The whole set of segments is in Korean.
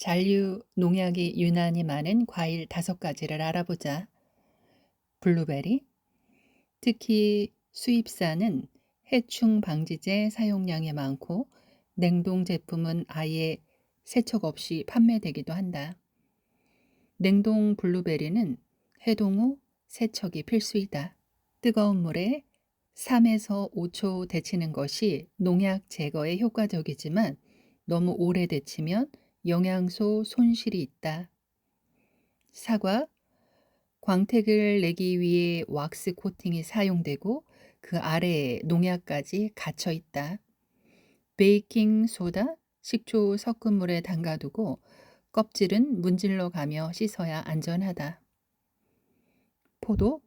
잔류 농약이 유난히 많은 과일 다섯 가지를 알아보자. 블루베리. 특히 수입산은 해충 방지제 사용량이 많고 냉동 제품은 아예 세척 없이 판매되기도 한다. 냉동 블루베리는 해동 후 세척이 필수이다. 뜨거운 물에 3에서 5초 데치는 것이 농약 제거에 효과적이지만 너무 오래 데치면 영양소 손실이 있다. 사과. 광택을 내기 위해 왁스 코팅이 사용되고 그 아래에 농약까지 갇혀 있다. 베이킹 소다, 식초 섞은 물에 담가두고 껍질은 문질러 가며 씻어야 안전하다. 포도.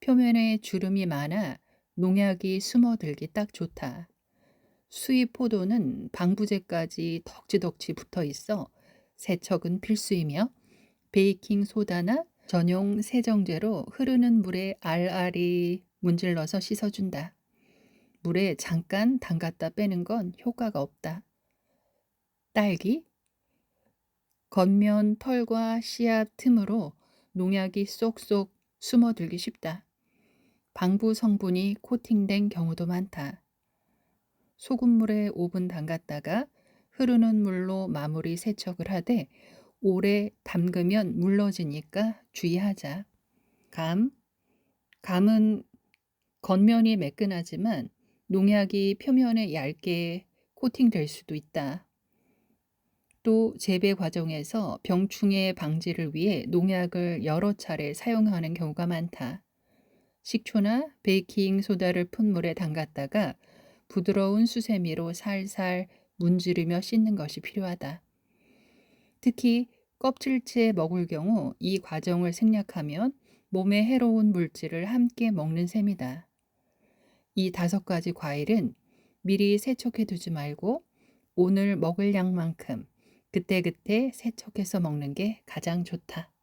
표면에 주름이 많아 농약이 숨어들기 딱 좋다. 수입 포도는 방부제까지 덕지덕지 붙어 있어 세척은 필수이며 베이킹 소다나 전용 세정제로 흐르는 물에 알알이 문질러서 씻어준다. 물에 잠깐 담갔다 빼는 건 효과가 없다. 딸기 겉면 털과 씨앗 틈으로 농약이 쏙쏙 숨어들기 쉽다. 방부 성분이 코팅된 경우도 많다. 소금물에 5분 담갔다가 흐르는 물로 마무리 세척을 하되 오래 담그면 물러지니까 주의하자. 감. 감은 겉면이 매끈하지만 농약이 표면에 얇게 코팅될 수도 있다. 또 재배 과정에서 병충해 방지를 위해 농약을 여러 차례 사용하는 경우가 많다. 식초나 베이킹 소다를 푼 물에 담갔다가 부드러운 수세미로 살살 문지르며 씻는 것이 필요하다. 특히 껍질째 먹을 경우 이 과정을 생략하면 몸에 해로운 물질을 함께 먹는 셈이다. 이 다섯 가지 과일은 미리 세척해 두지 말고 오늘 먹을 양만큼 그때그때 세척해서 먹는 게 가장 좋다.